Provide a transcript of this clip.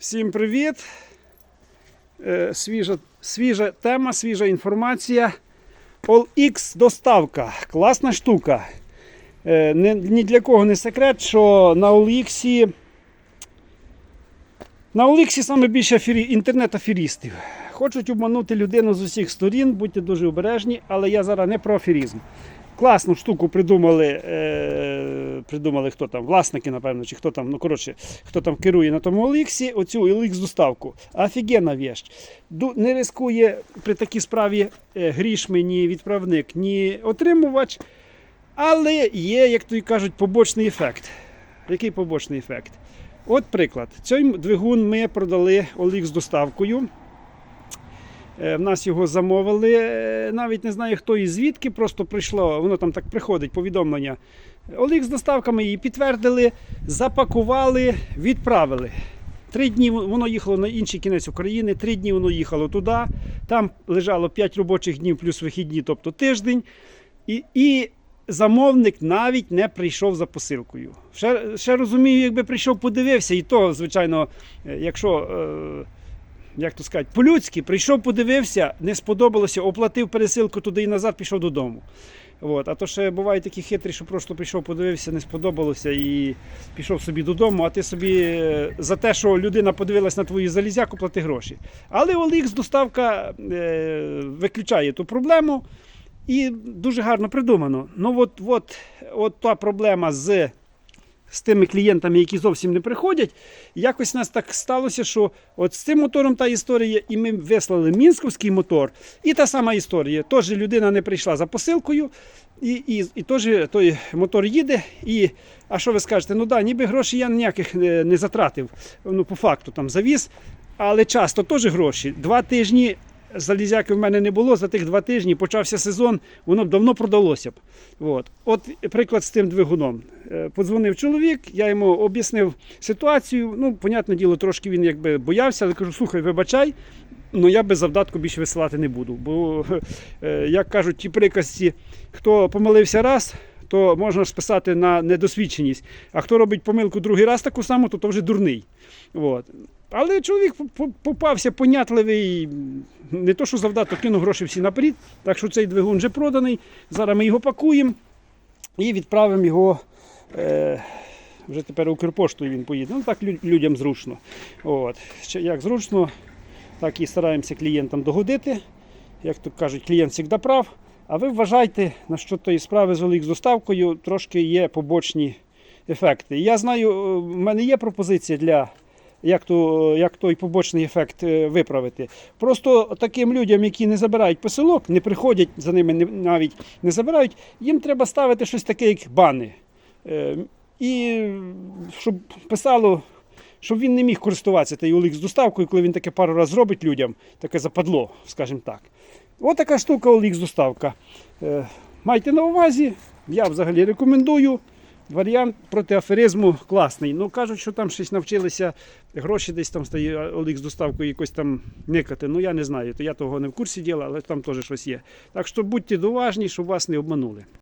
Всім привіт! Е, Свіжа, свіжа тема, свіжа інформація. OLX доставка. Класна штука. Е, Ні для кого не секрет, що на OLX на OLX саме більше афері... інтернет-аферістів. Хочуть обманути людину з усіх сторін, будьте дуже обережні, але я зараз не про аферізм. Класну штуку придумали, е, придумали хто там, власники, напевно, чи хто там, ну коротше, хто там керує на тому OLX, оцю OLX доставку. Офігенна вещь. Не рискує при такій справі е, грішми ні відправник, ні отримувач. Але є, як то й кажуть, побочний ефект. Який побочний ефект? От приклад. Цей двигун ми продали OLX з доставкою. Е, В нас його замовили. е, Навіть не знаю хто і звідки, просто прийшло, воно там так приходить, повідомлення. Олік з доставками її підтвердили, запакували, відправили. Три дні воно їхало на інший кінець України, три дні воно їхало туди. Там лежало 5 робочих днів плюс вихідні, тобто тиждень. І, і замовник навіть не прийшов за посилкою. Ще, ще розумію, якби прийшов, подивився, і то, звичайно, е, якщо. Е, як то сказати, по-людськи, прийшов, подивився, не сподобалося, оплатив пересилку туди і назад, пішов додому. От. А то ще бувають такі хитрі, що просто прийшов, подивився, не сподобалося і пішов собі додому, а ти собі е, за те, що людина подивилась на твою залізяку, плати гроші. Але OLX доставка е, виключає ту проблему і дуже гарно придумано. Ну от, от, от та проблема з з тими клієнтами, які зовсім не приходять. Якось нас так сталося, що от з цим мотором та історія, і ми вислали мінськовський мотор, і та сама історія. Тож людина не прийшла за посилкою, і, і, і теж той мотор їде. І, а що ви скажете? Ну да, ніби гроші я ніяких не, не затратив. Ну, по факту там завіз, але часто теж гроші. Два тижні. Залізяки в мене не було за тих два тижні, почався сезон, воно б давно продалося б. От, От приклад з тим двигуном. Е, Подзвонив чоловік, я йому об'яснив ситуацію. Ну, понятне діло, трошки він якби боявся, але кажу, слухай, вибачай, ну я без завдатку більше висилати не буду. Бо, е, як кажуть, ті приказці, хто помилився раз, то можна списати на недосвідченість. А хто робить помилку другий раз таку саму, то, то вже дурний. От. Але чоловік по- по- попався понятливий, не то, що завдаток кинув гроші всі наперед. Так що цей двигун вже проданий. Зараз ми його пакуємо і відправимо його. Е, вже тепер Укрпоштою він поїде. Ну так людям зручно. От. Як зручно, так і стараємося клієнтам догодити. Як то кажуть, клієнт завжди прав. А ви вважайте, на що тої справи з OLX доставкою трошки є побочні ефекти. Я знаю, е, в мене є пропозиція для як, то, як той побочний ефект е, виправити. Просто таким людям, які не забирають посилок, не приходять за ними, не- навіть не забирають, їм треба ставити щось таке, як бани. Е, І щоб писало, щоб він не міг користуватися тією OLX доставкою, коли він таке пару разів зробить людям, таке западло, скажімо так. Ось така штука OLX доставка. Е, Майте на увазі, я взагалі рекомендую. Варіант проти аферизму класний. Ну кажуть, що там щось навчилися гроші десь там стає OLX доставкою якось там никати. Ну я не знаю. То я того не в курсі діла, але там теж щось є. Так що будьте уважні, щоб вас не обманули.